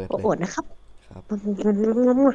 ปิดโอ้เลยโหนะครับครับเว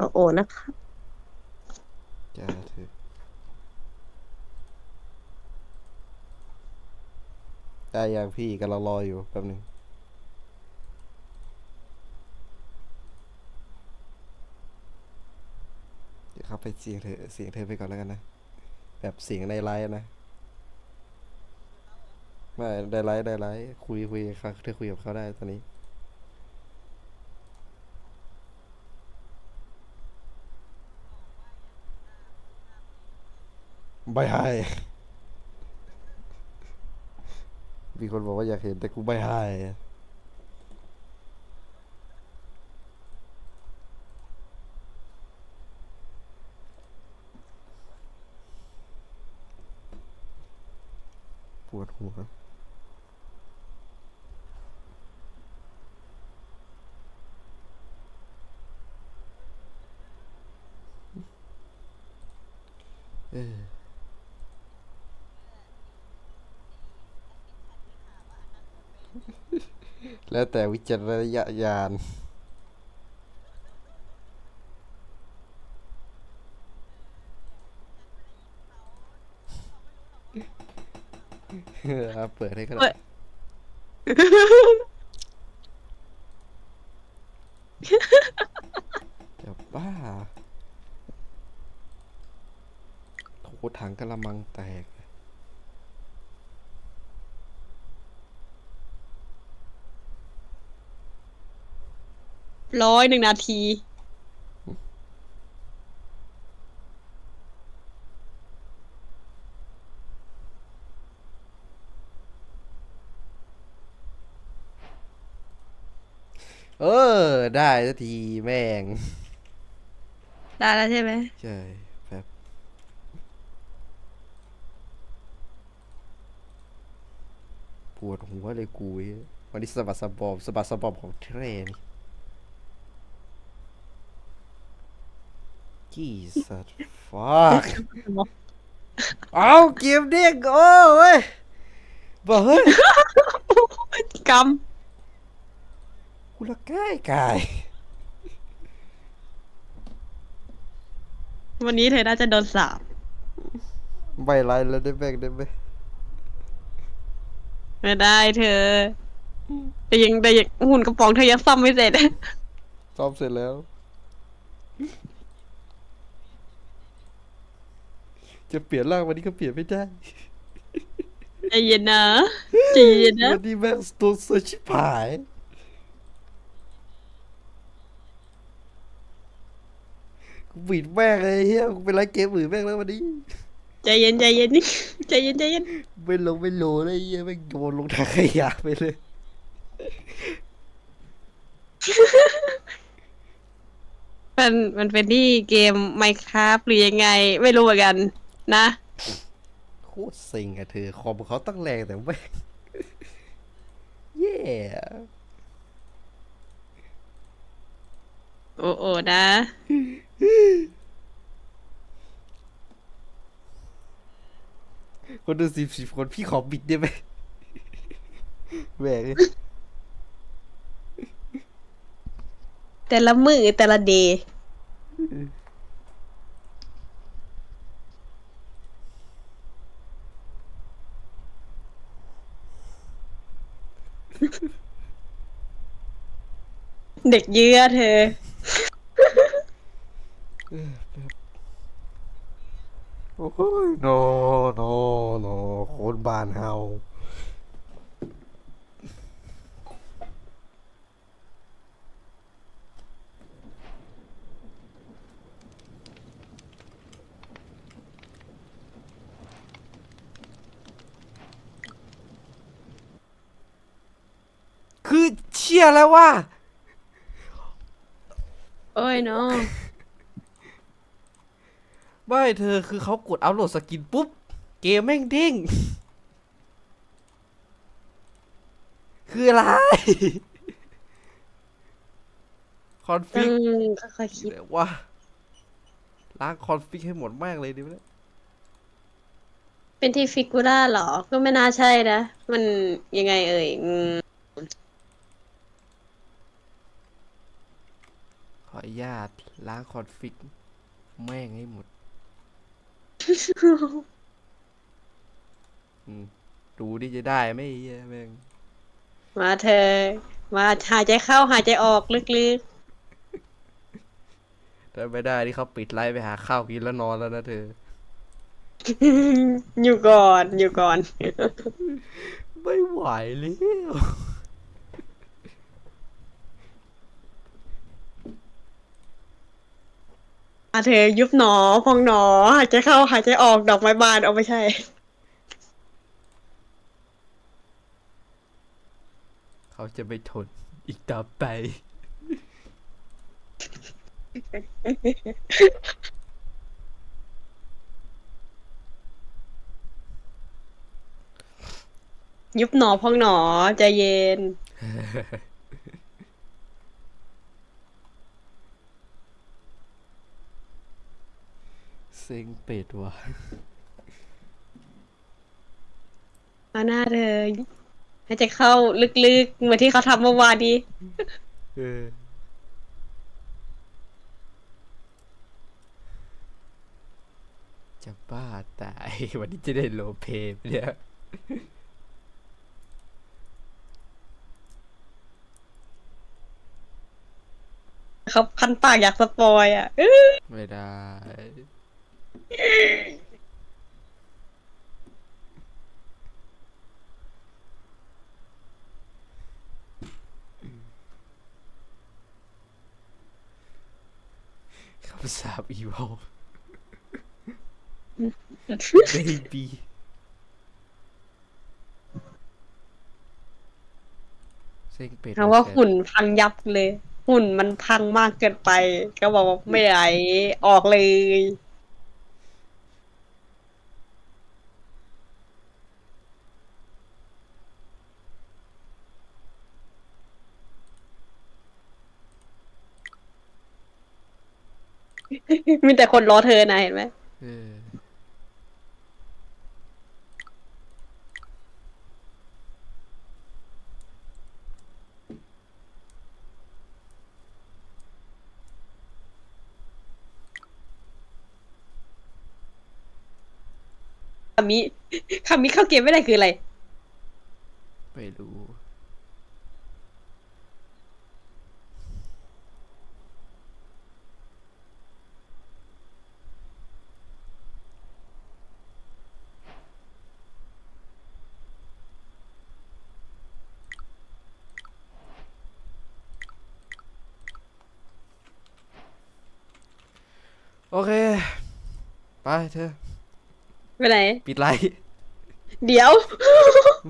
ตรจะสิงโอ้โหนะครับจ้าเธอได้ยังพี่กำลังรออยู่แป๊บนึงเดี๋ยวเข้าไปเสียงเธอเสียงเธอไปก่อนแล้วกันนะ แบบเสียงในไลฟ์นะไม่ได้ไลฟ์ได้ไลฟ์คุยคุยเขาเธอคุยกับเขาได้ตอนนี้ ไม่ให้มีคนบอกว่าอยากเห็นแต่กูไม่ให้ปวดหัว เออ แล้วแต่วิจารณญาณเอาเปิดให้ก็เปิได้ดจะบ้าโถถังกระมังแตก ร้อยหนึ่งนาที เออ ได้สักทีแม่ง ได้แล้วใช่ไหม ใช่แบบปวดหัวเลยกูเว้ยวันนี้สะบัดสะบอมสะบัดสะบอมของเทรน จีสัตฟักเอาเกมเด้งโอ้เว้ยบ่เฮ้ยกรรมกูละกายกาย วันนี้เธอน่าจะโดนสาบไม่ไรแล้วได้แบกได้ไหมไม่ได้เธอ แต่ยังแต่ยังหุ่นกระป๋องเธอยังซ่อมไม่เสร็จซ้อมเสร็จแล้ว จะเปลี่ยนร่างวันนี้ก็เปลี่ยนไม่ได้ใจเย็นนะใจเย็นนะวันนี้แม่งตัวสวยชิบหายกูบิดแม่งเลยเฮียกูเป็นไรเกมอื่นแม่งแล้ววันนี้ใจเย็นใจเย็นนี่ใจเย็นใจเย็นไม่ลงไม่โหลเลยเฮียแม่งโดนลงถังขยะไปเลยมันมันเป็นที่เกม Minecraft หรือยังไง ไม่รู้เหมือนกัน นะโคตรเซ็งอะเธอคอมเขาตั้งแรงแต่แม่งเย่โอ้โอ้นะ คนดูสิบสิบคนพี่ขอบิดได้ไหมแหวกแต่ละมือแต่ละเดย์ เด็กเยื่อเธอ เออแบโอ้ยโนโนโนโคตรบานเฮา ยแล้วว่าโอ้ยเนาะไม่เธอคือเขากดอัพโหลดสกินปุ๊บ เกมแม่งเด้ง คืออะไร คอนอืฟิกมค่อยๆคิดเดี๋ยวว่าล้างคอนฟิกให้หมดแม่งเลยดีไหมเนี่ยเป็นที่ฟิกูล่าเหรอ ก็ไม่น่าใช่นะ มันยังไงเอ่ยอืม ขออนุญาตล้างคอนฟิก แม่งให้หมดอืมดูดิจะได้ไหมไอ้เหี้ยแม่งมาเธอ มาหายใจเข้าหายใจออกลึกถ้าไม่ได้ที่เขาปิดไลฟ์ไปหาข้าวกินแล้วนอนแล้วนะเธอๆอยู่ก่อนอยู่ก่อน ไม่ไหวแล้ว อาเธอยุบหนอพองหนอหายใจเข้าหายใจออกดอกไม้บานเอาไม่ใช่ เขาจะไม่ทนอีกต่อไป ยุบหนอพองหนอใจเย็น ซ็งเป็ดว่ะเอาหน้าเธอหายใจเข้าลึกๆ เหมือนที่เขาทำเมื่อวานดี เออจะบ้าตาย วันนี้จะได้โลเพปะเนี่ย เขาพันปากอยากสปอยอะอื้อไม่ได้ คำสาปอีวอล baby เซ็งเป็ดคำว่าแชทหุ่นพังยับเลย หุ่นมันพังมากเกินไป ก็บอกว่าไม่ไหลออกเลย มีแต่คนรอเธอนะเห็นไหมเออคามิคามิเข้าเกมไม่ได้คืออะไร ไม่รู้ โอเค ไป เธอไปไหนปิดไลท์เดี๋ยว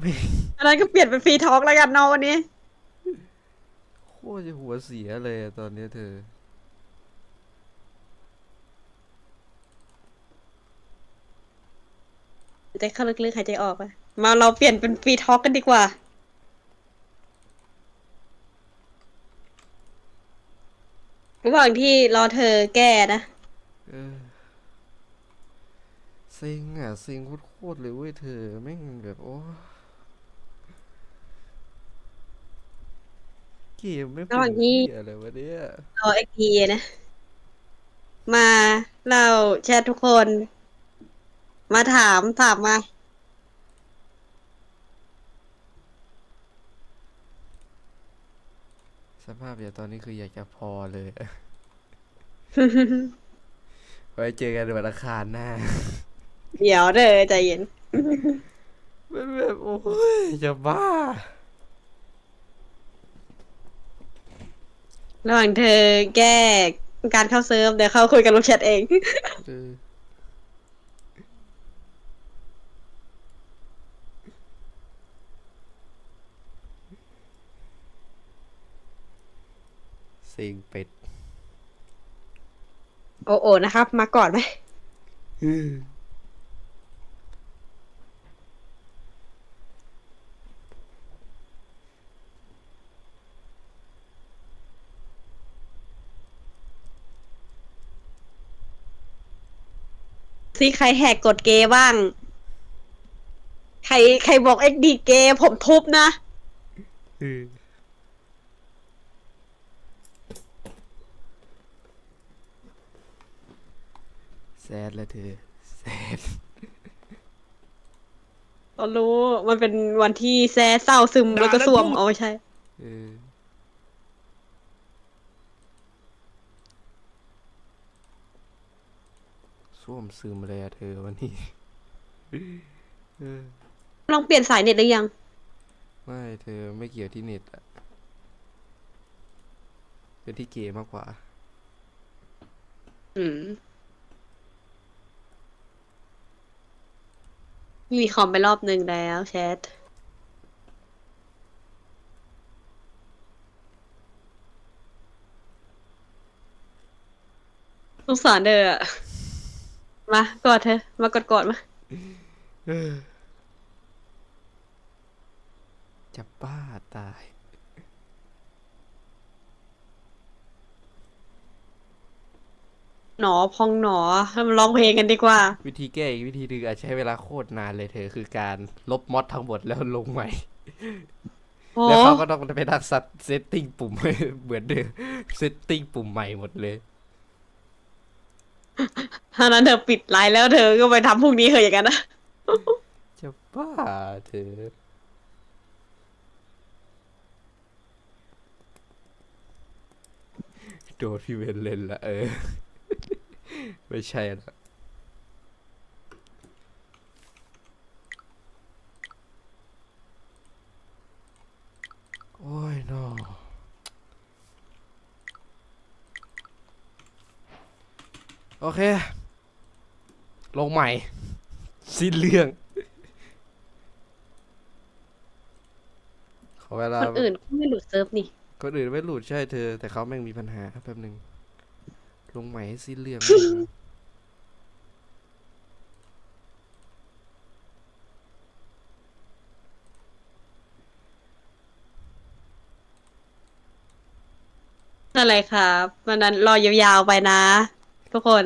ไม่อันนั้นก็เปลี่ยนเป็นฟรีทอล์กแล้วกันเนาะวันนี้ โคตรจะหัวเสียเลยอะตอนเนี้ยเธอหายใจเข้าลึกๆหายใจออกอะมาเราเปลี่ยนเป็นฟรีทอล์กกันดีกว่า ระหว่างที่รอเธอแก้นะ เออเซ็งอะเซ็งโคตรๆเลยเว้ยเธอแม่งแบบโอ้เกมไม่ระหว่างที่เหี้ยอะไรวะเนี่ยรอไอทีนะ มาเราแชททุกคน มาถามถามมาสภาพอย่างตอนนี้คืออยากจะพอเลย ไว้เจอกันวันอังคารหน้า เดี๋ยวเด้อใจเย็น มันแบบโอ้ยจะบ้า ระหว่างเธอแก้การเข้าเซิร์ฟเดี๋ยวเข้าคุยกับลูกแชทเอง เออเซ็งเป็ด โอโอนะครับ มาก่อนไหม ซีใครแหกกฎเกย์บ้าง ใครใครบอกเอ็กดีเกย์ผมทุบนะเออแซดแล้วเธอแซดเรารู้ มันเป็นวันที่แซ่เศร้าซึมแล้วก็สวมเอาไม่ใช่ เออ ส้วมซึมเลยอะเธอวันนี้เออลองเปลี่ยนสายเน็ตหรือยัง ไม่เธอไม่เกี่ยวที่เน็ตอะเป็นที่เกมมากกว่า อืมมีคอมไปรอบหนึ่งแล้วแชทสงสารเด้ออะ มากอดเธอ มากอดกอดมาเออจะบ้าตาย หนอพองหนอให้มันร้องเพลงกันดีกว่า วิธีแก้อีกวิธีหนึ่งอาจใช้เวลาโคตรนานเลยเธอคือการลบมอดทั้งหมดแล้วลงใหม่ โอ้แล้วเขาก็ต้องไปทักซัดเซตติ้งปุ่ม เหมือนเดิมเซตติ้งปุ่มใหม่หมดเลย ถ้านั้นเธอปิดไลน์แล้วเธอก็ไปทำพวกนี้เหอะอย่างนั้นนะ จะบ้าเธอโดนพี่เวนเล่นละเออ ไม่ใช่ละโอ้ยนอ โอเค ลงใหม่ สิ้นเรื่องขอเวลาคนอื่นก็ไม่หลุดเซิร์ฟนี่ คนอื่นไม่หลุดใช่เธอ แต่เขาแม่งมีปัญหาแป๊บหนึ่งลงใหม่ให้สิ้นเรื่องอะไรครับวันนั้นรอยาวๆไปนะ ทุกคน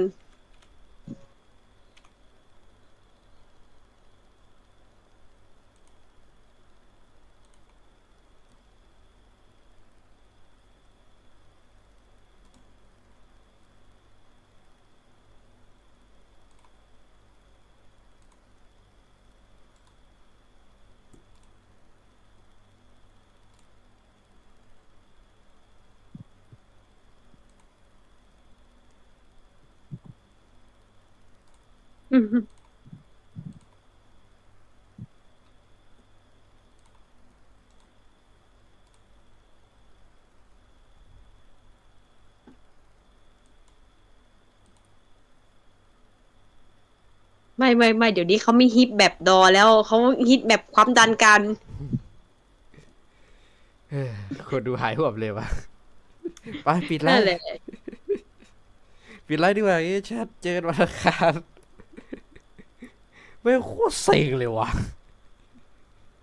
อืมไม่ไม่ไม่เดี๋ยวนี้เขาไม่ฮิตแบบดอแล้วเขาฮิตแบบความดันกันเฮ้ยคนดูหายหัวบเลยวะไปปิดไลนั่นฟ์แหละ ปิดไลฟ์ดีกว่าเอ้แชทเจอกันวันอังคาร ไม่งโคตรเซ็งเลยวะ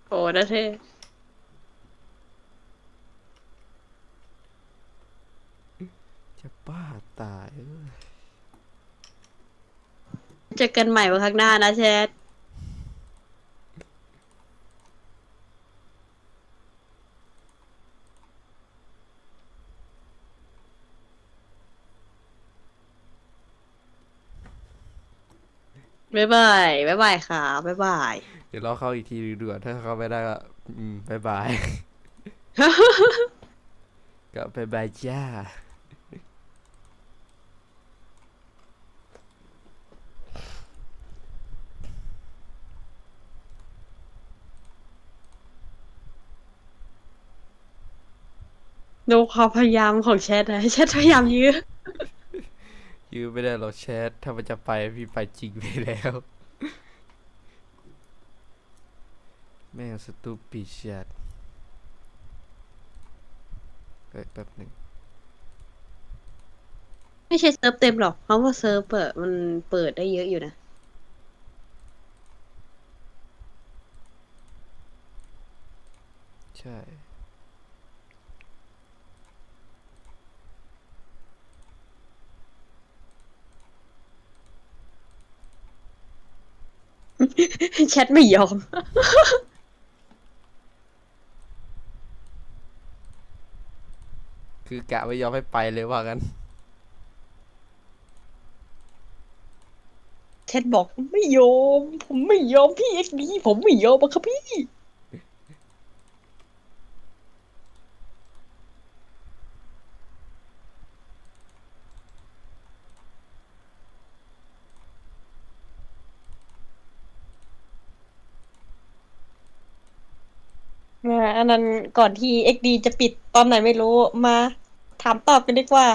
โอ้นะเธอจะบ้าตายเอ้ยเจอกันใหม่วันข้างหน้านะแชท บ๊ายบายบ๊ายบายค่ะบ๊ายบายเดี๋ยวรอเข้าอีกทีดูก่อนถ้าเขาไม่ได้ก็อืมบายบายก็ไปบายจ้าดูความพยายามของแชทนะแชทพยายามยื้อ ยื้อไม่ได้หรอกแชทถ้ามันจะไปพี่ไปจริงไปแล้ว แม่งสตูปิดแชทเอ้ยแป๊บหนึ่งไม่ใช่เซิร์ฟเต็มหรอกเพราะว่าเซิร์ฟเปิดมันเปิดได้เยอะอยู่นะ ใช่ แชทไม่ยอม คือกะไม่ยอมให้ไปเลยว่างั้น แชทบอกไม่ยอม ผมไม่ยอมพี่เอ็กดีผมไม่ยอมอะครับพี่ อ่าอันนั้นก่อนที่ XD จะปิดตอนไหนไม่รู้มา ถามตอบกันดีกว่า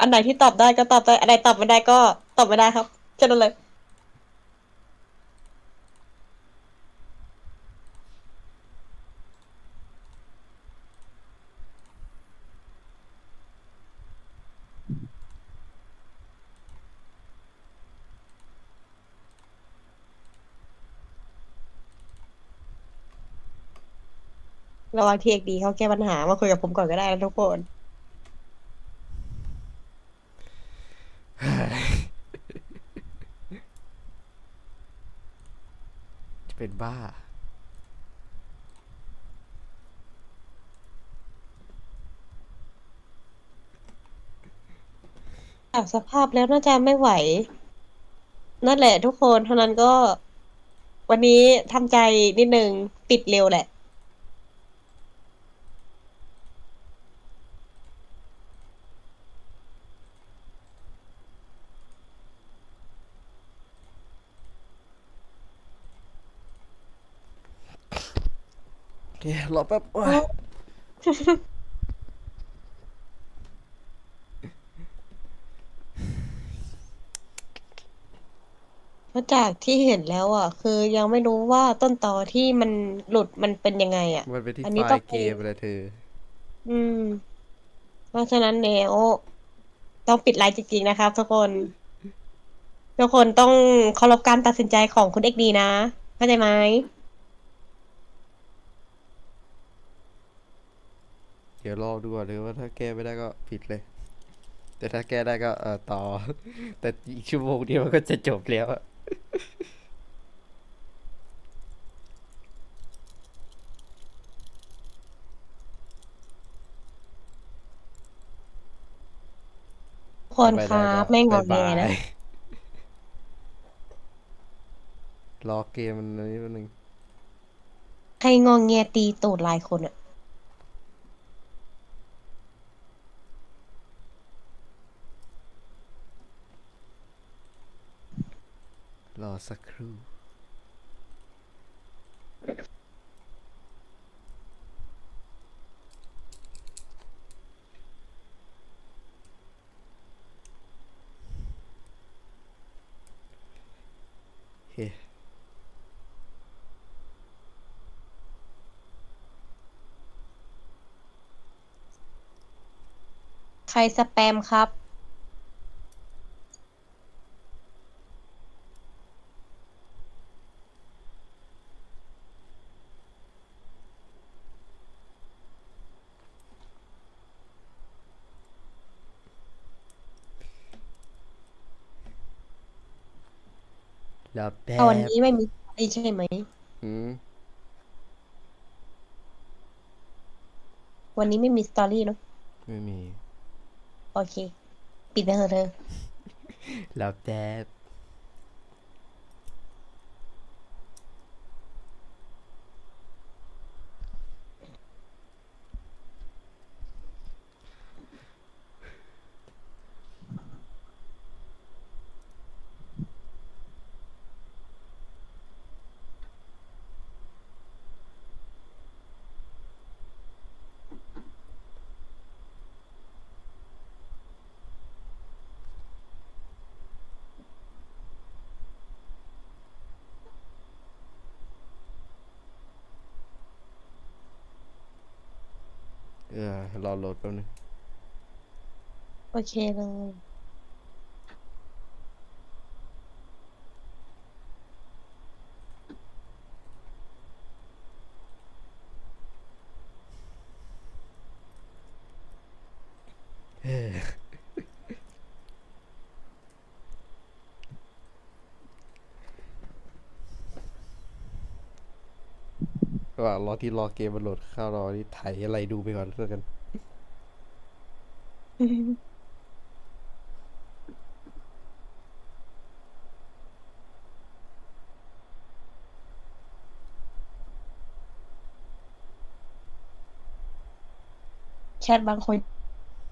อันไหนที่ตอบได้ก็ตอบได้อันไหนตอบไม่ได้ก็ตอบไม่ได้ครับแค่นั้นเลย ระหว่างที่ XD เขาแก้ปัญหามาคุยกับผมก่อนก็ได้นะทุกคน จะเป็นบ้าจากสภาพแล้วน่าจะไม่ไหว นั่นแหละทุกคนเท่านั้นก็ วันนี้ทำใจนิดนึง ปิดเร็วแหละ เครอแป๊บโอ้ยเพราะจากที่เห็นแล้วอะ คือยังไม่รู้ว่าต้นตอที่มันหลุดมันเป็นยังไงอะ มันเป็นที่อันไฟนี้ต้องล์เกมเลยเธอ อืม เพราะฉะนั้นแนวต้องปิดไลน์จริงๆนะครับทุกคน ทุกคนต้องเคารพการตัดสินใจของคุณเอกดีนะเข้าใจไหม เดี๋ยวรอดูก่อนเลยว่าถ้าแก้ไม่ได้ก็ผิดเลย แต่ถ้าแก้ได้ก็เออต่อ แต่อีกชั่วโมงเดียวมันก็จะจบแล้วอะทุกคนครับไม่งอแงบ๊ายบายนะ รอเกมมันนี้มันหนึ่ง ใครงองแงตีตูดหลายคนอะ สักครู่ เฮ้ใครสแปมครับ รอบแป๊ตอนบนี้ไม่มีไอ้ใช่ไหมอืมวันนี้ไม่มีสตอรี่เนอะไม่มี โอเค ปิดไปเถอะเธอรอบแป๊บ รอโหลดแป๊บนึง โอเคเลย เฮ้ย ระหว่างรอที่รอเกมมันโหลดข้าวรอที่ไถอะไรดูไปก่อนแล้วกัน แชทบางคน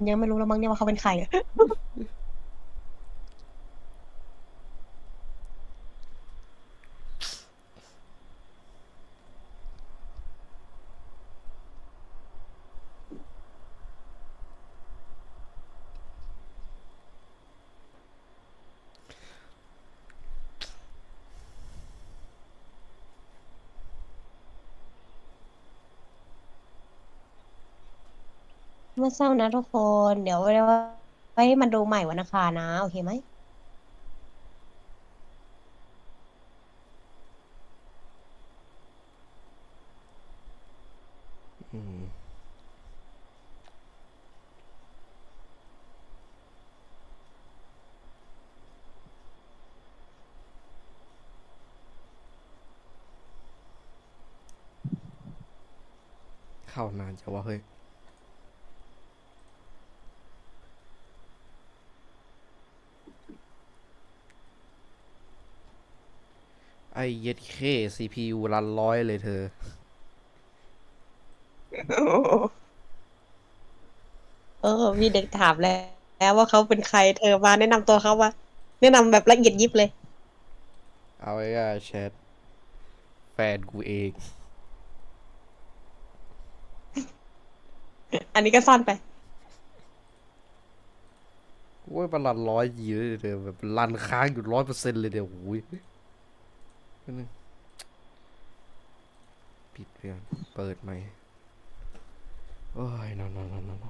ยังไม่รู้แล้วมั้งเนี่ยว่าเขาเป็นใครอะ มื่อเศร้านะทุกคน เดี๋ยวไว้ไว้มันดูใหม่วันอังคารนะ โอเคไหมเข้านานจะวะเฮ้ย เย็ดเค CPU รันร้อยเลยเธอ เออ มีเด็กถามแล้วแล้วว่าเขาเป็นใครเธอมาแนะนำตัวเขาว่า แนะนำแบบละเอียดยิบเลย เอาไว้ง่ายๆแชทแฟนกูเอง อันนี้ก็สั้นไปโอ้ยมันรันร้อยยีเลยเดี๋ยวแบบรันค้างอยู่ร้อยเปอร์เซ็นต์เลยเดี๋ยวโอ้ย นึงปิดเพื่อนเปิดไหม่โอ้ยนอนนอนนอนนอน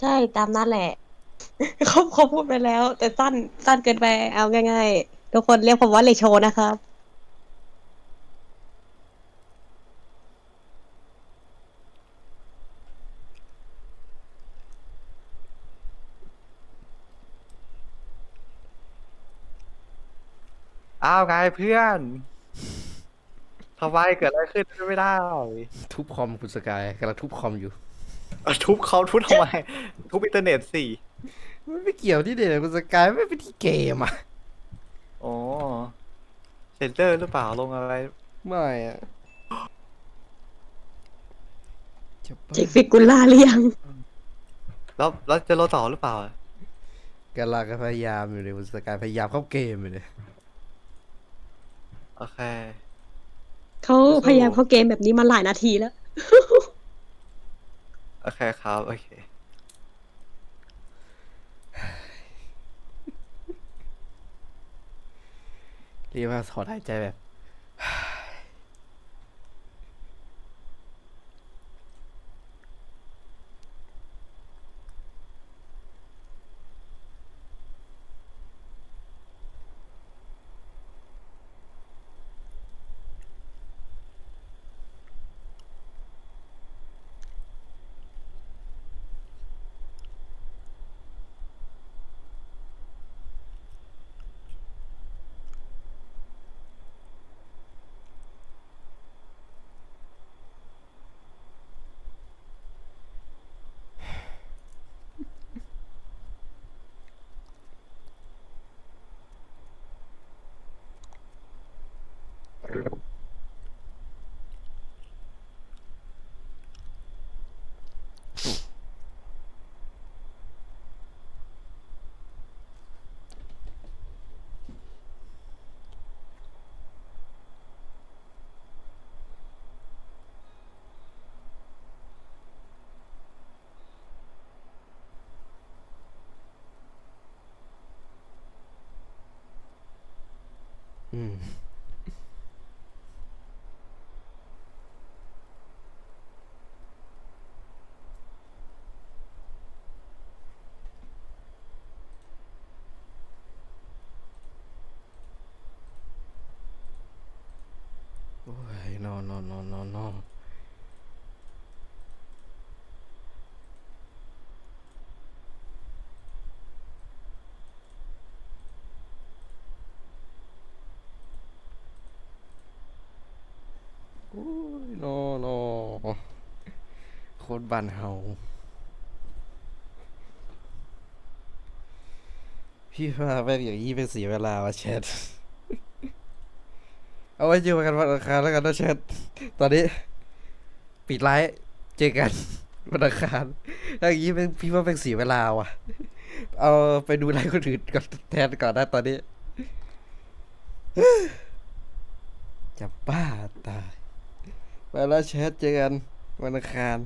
ใช่ตามนั้นแหละ เขาเขาพูดไปแล้ว แต่สั้นสั้นเกินไปเอาง่ายๆ ทุกคนเรียกผมว่าเลโชนะครับาวไงเพื่อนทำไมเกิดอะไรขึ้นไม่ได้ ทุบคอมคุณสกายกำลังทุบคอมอยู่เอาทุบเขาทุบทำไม ทุบอินเทอร์เน็ตสิมันไม่เกี่ยวที่เด็กคุณสกายไม่เป็นที่เกมอะอ๋อเซนเตอร์หรือเปล่าลงอะไร ไม่อะจะบ้าเจ็กฟิกุล่าหรือยัง แล้วแล้วจะโลต่อหรือเปล่า กำลังพยายามอยู่เลยคุณสกายพยายามเข้าเกมอยู่เลย โอเค เขาพยายามเข้าเกมแบบนี้มาหลายนาทีแล้ว โอเคครับ โอเค เรียกว่าถอนหายใจแบบ โอ้ยนอนนอนนอนนอน โคตรบันเฮาพี่ว่าแม่งอย่างนี้เป็นเสียเวลาวะแชท เอาไว้เจอกันวันอังคารแล้วกันนะแชท ตอนนี้ ปิดไลฟ์เจอกันวันอังคารอย่างนี้เป็นพี่ว่าเป็นเสียเวลาว่ะ เอาไปดูไลฟ์คนอื่นก่อนแทนก่อนนะตอนนี้ จะบ้าตายไปแล้วแชทเจอกันวันอังคาร